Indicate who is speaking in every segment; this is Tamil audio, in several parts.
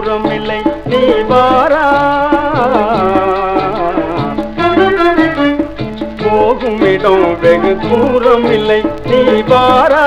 Speaker 1: நீ வாரா. போகும் இடம் வெகு தூரம் இல்லை நீ வாரா.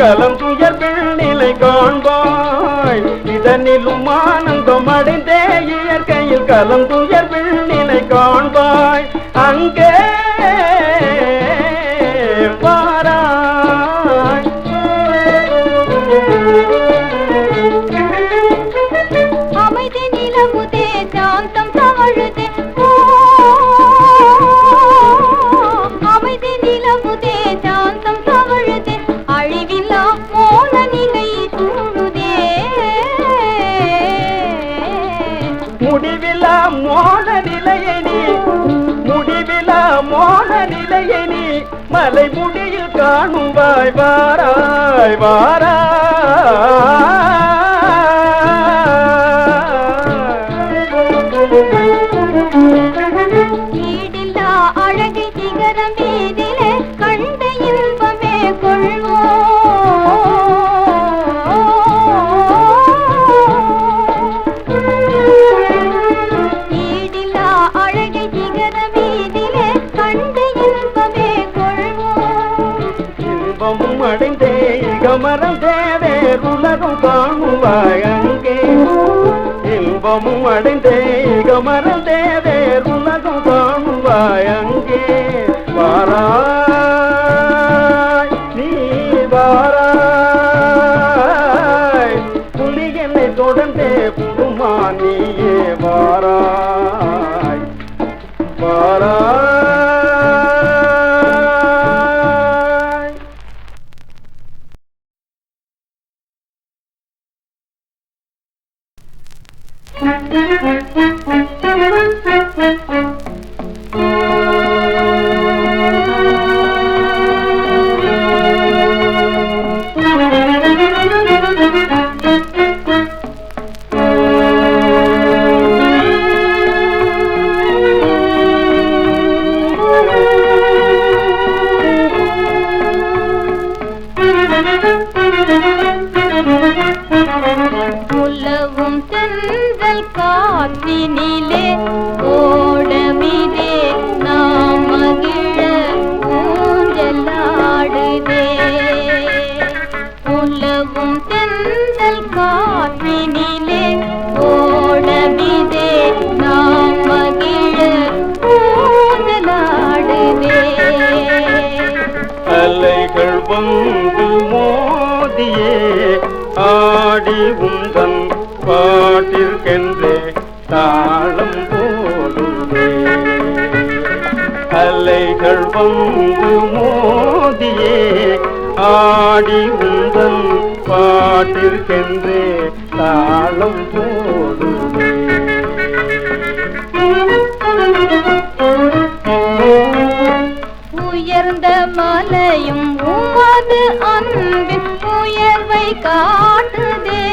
Speaker 1: இயற்கையில் கலம் துயர் நிலை காண்பாய். இதனிலும் ஆனந்தம் அடைந்தே இயற்கையில் கலந்துயர் பின்னிலை காண்பாய். அங்கே முடியில் காணும் வாய் வாராய் வாராய். வேறுலகம் காணுவாய் அங்கே இன்பமும் அடைந்தே இகமறந்தே வேறுலகம் காணுவாய் அங்கே வாராய் Thank you. மோதியே ஆடி உந்தன் பாட்டிற்கென்றே தாளம் போடுவே அலைகள் பங்கு மோதியே ஆடி உந்தன் பாட்டிற்கென்றே தாளம்
Speaker 2: போ காட்டுதே.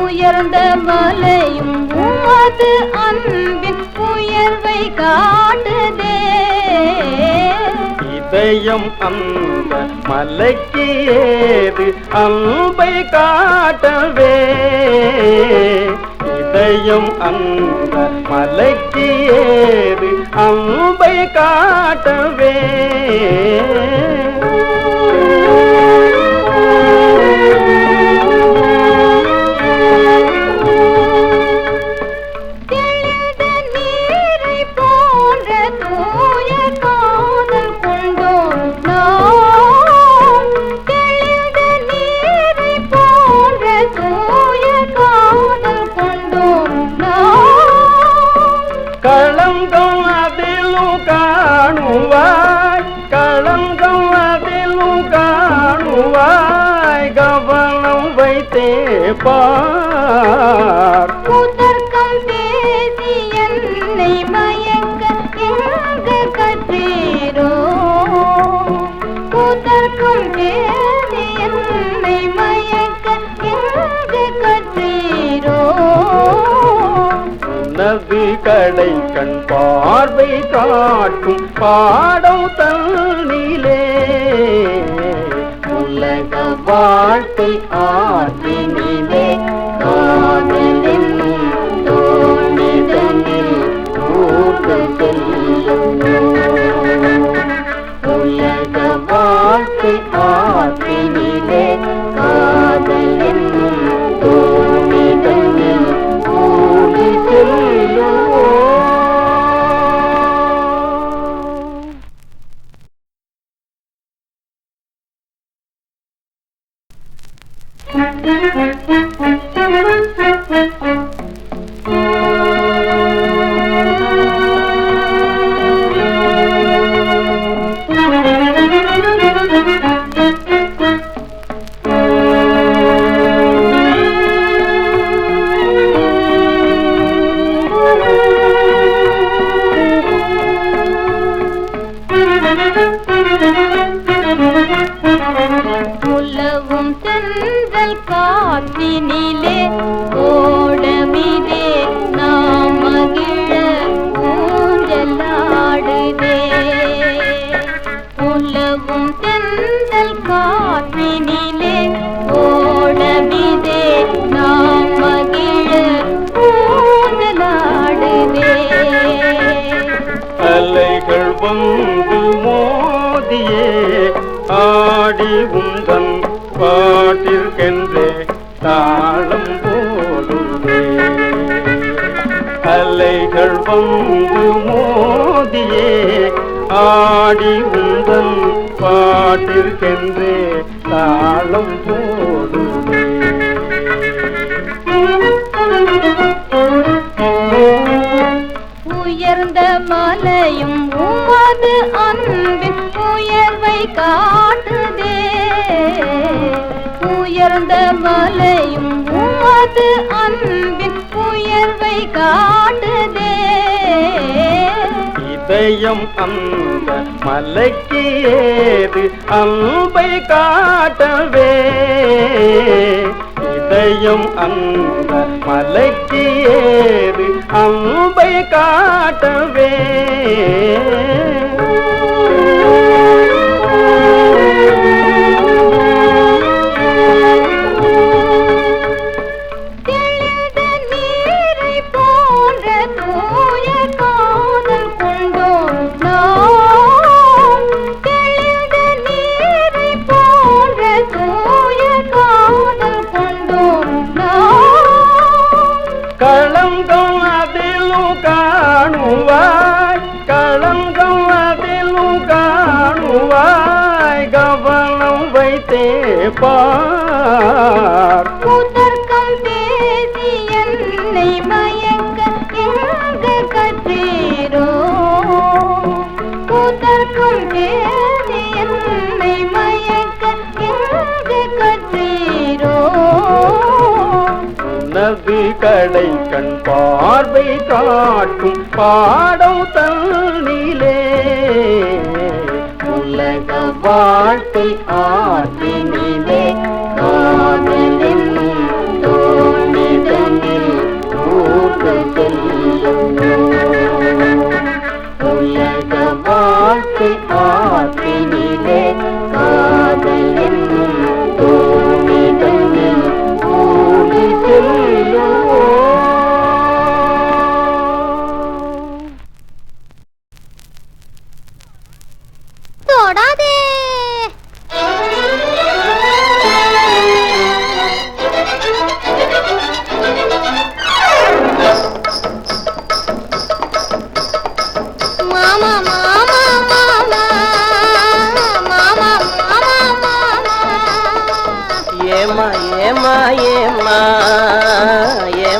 Speaker 2: உயர்ந்த மலையும் உமது அன்பின் உயர்வை காட்டுதே.
Speaker 1: இதயம் அந்த மலைக்கு ஏது அன்பை காட்டவே? இதயம் அந்த மலைக்கு ஏது அம்பை காட்டவே?
Speaker 2: கேட்பார் முதற்கம் பேசி என்னை
Speaker 1: மயக்க எங்க கற்றீரோ முதற்கம் பேசி என்னை மயக்க எங்க கற்றீரோ நதி கடை கண் பார்வை காட்டும் பாடம் தன்னிலே. உலக வாழ்க்கை
Speaker 2: ஆற்றினி
Speaker 1: அலைகள் வந்து மோதியே ஆடி உந்தன் பாட்டிற்கென்றே தாளம் போடுவே. அலைகள் வந்து
Speaker 2: உயர்ந்த மலையும் உமது அன்பின் உயர்வை காட்டுதே. உயர்ந்த மலையும் உமது அன்பின் உயர்வை காட்டுதே.
Speaker 1: இதயம் அந்த மலைக்கு ஏது அன்பை காட்டவே? இதயம் அந்த மலைக்கு ஏது அம்பை காட்டவே. அதிலும் காணுவாய் களங்கம் அதிலும் காணுவாய் கவனம் வைத்தே பார். கடை கண் பார்வை காட்டும் பாடம் தன்னிலே. உலக வாழ்க்கை ஆற்றினிலே.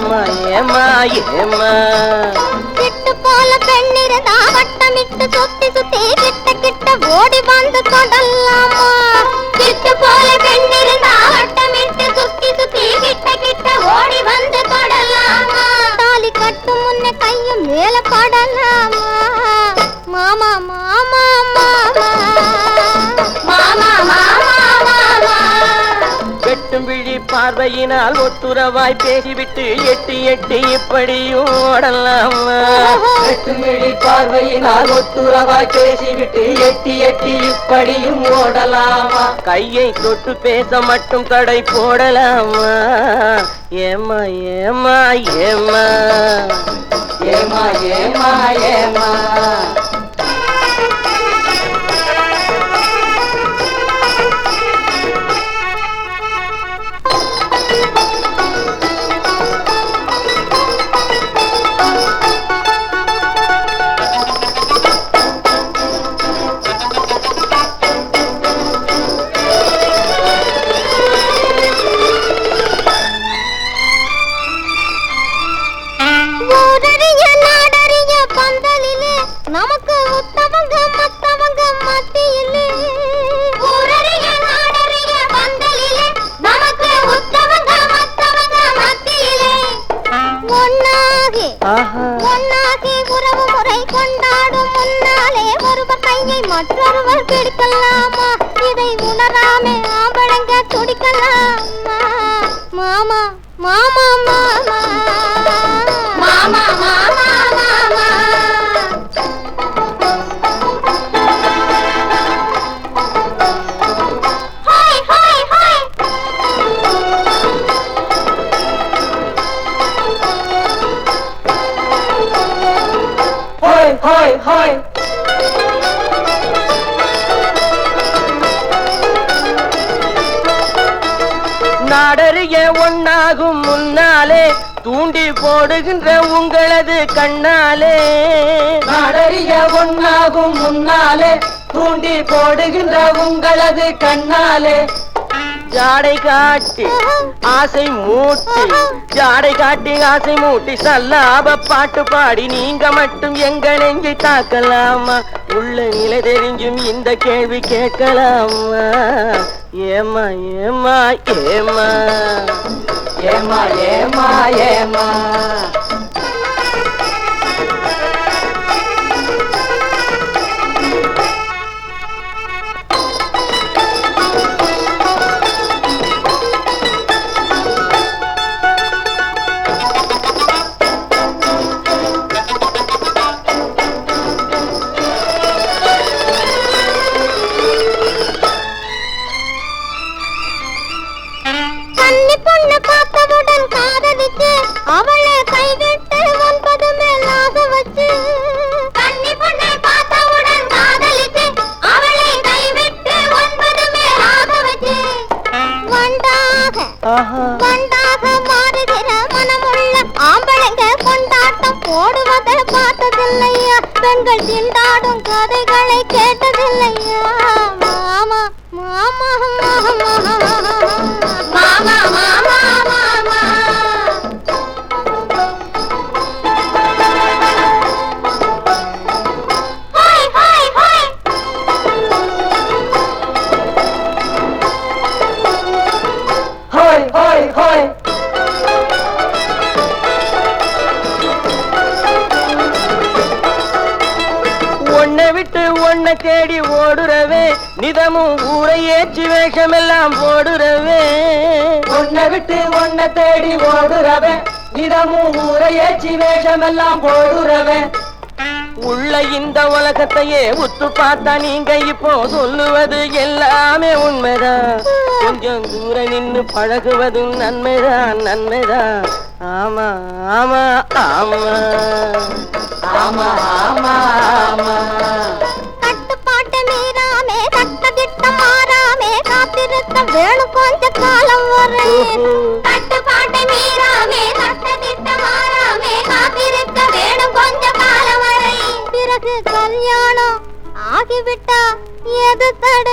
Speaker 3: ஏமா ஏமா. ஏமா
Speaker 2: விட்டு போல பெண்ணிருந்தா வட்டமிட்டு சுத்தி சுத்தி கிட்ட கிட்ட ஓடி வந்து தொடலாமா? கிட்டு போல பெண்ணிருந்தா வட்டமிட்டு சுத்தி சுத்தி கிட்ட கிட்ட ஓடி வந்து தொடலாமா? தாலி கட்டும் முன்ன கையும் மேல படலாமா? மாமா மாமா மாமா.
Speaker 3: பார்வையினால் ஒத்துறவாய் பேசிவிட்டு எட்டி எட்டி இப்படியும் ஓடலாமா.
Speaker 4: எட்டுமிழி பார்வையினால் ஒத்துறவாய் பேசிவிட்டு எட்டி எட்டி இப்படியும் ஓடலாமா?
Speaker 3: கையை தொட்டு பேச மட்டும் தடை போடலாமா? ஏமா ஏமா ஏமா
Speaker 4: ஏமா ஏமா ஏமா
Speaker 5: ஒன்னாகி உறவு முறை கொண்டாடும் முன்னாலே ஒருவர் கையை மற்றொருவர் பிடிக்கலாமா? இதை உணராமே ஆம்பளைங்க துடிக்கலாமா? மாமா மாமா மாமா. ஹோய் ஹோய்
Speaker 3: நாடறிய ஒன்னாகும் முன்னாலே தூண்டி போடுகின்ற உங்களது கண்ணாலே.
Speaker 4: நாடறிய ஒன்னாகும் முன்னாலே தூண்டி போடுகின்ற உங்களது கண்ணாலே.
Speaker 3: ஜாடை காட்டி ஆசை மூட்டி. ஜாடை காட்டி ஆசை மூட்டி சல்லாப பாட்டு பாடி நீங்க மட்டும் எங்க நெஞ்சை தாக்கலாமா? உள்ள நிலை தெரிஞ்சும் இந்த கேள்வி கேட்கலாமா? ஏமா ஏமா ஏமா
Speaker 4: ஏமா ஏமா ஏமா
Speaker 5: வண்டாக மாறுகிற மனமுள்ள ஆம்பளைங்க கொண்டாட்டம் போடுவதை பார்த்ததில்லையா? பெண்கள் திண்டாடும் கதைகளை கேட்டதில்லையா?
Speaker 3: ஓடுறவே நிதமும் ஊரை ஏற்றி வேஷமெல்லாம் போடுறவே.
Speaker 4: உன்னை விட்டு உன்னை தேடி ஓடுறவன் நிதமும் ஊரை ஏற்றி வேஷமெல்லாம் போடுறவன்
Speaker 3: உள்ள இந்த உலகத்தையே உத்து பார்த்தா நீங்க இப்போ சொல்லுவது எல்லாமே உண்மைதான். கொஞ்சம் தூரம் நின்னு பழகுவதும் நன்மைதான் நன்மைதான். ஆமா ஆமா ஆமா.
Speaker 4: ஆமா ஆமா ஆமா.
Speaker 5: திருத்த வேணும் கொஞ்ச காலம் வரையே பிறகு கல்யாணம் ஆகிவிட்டா எது தடை?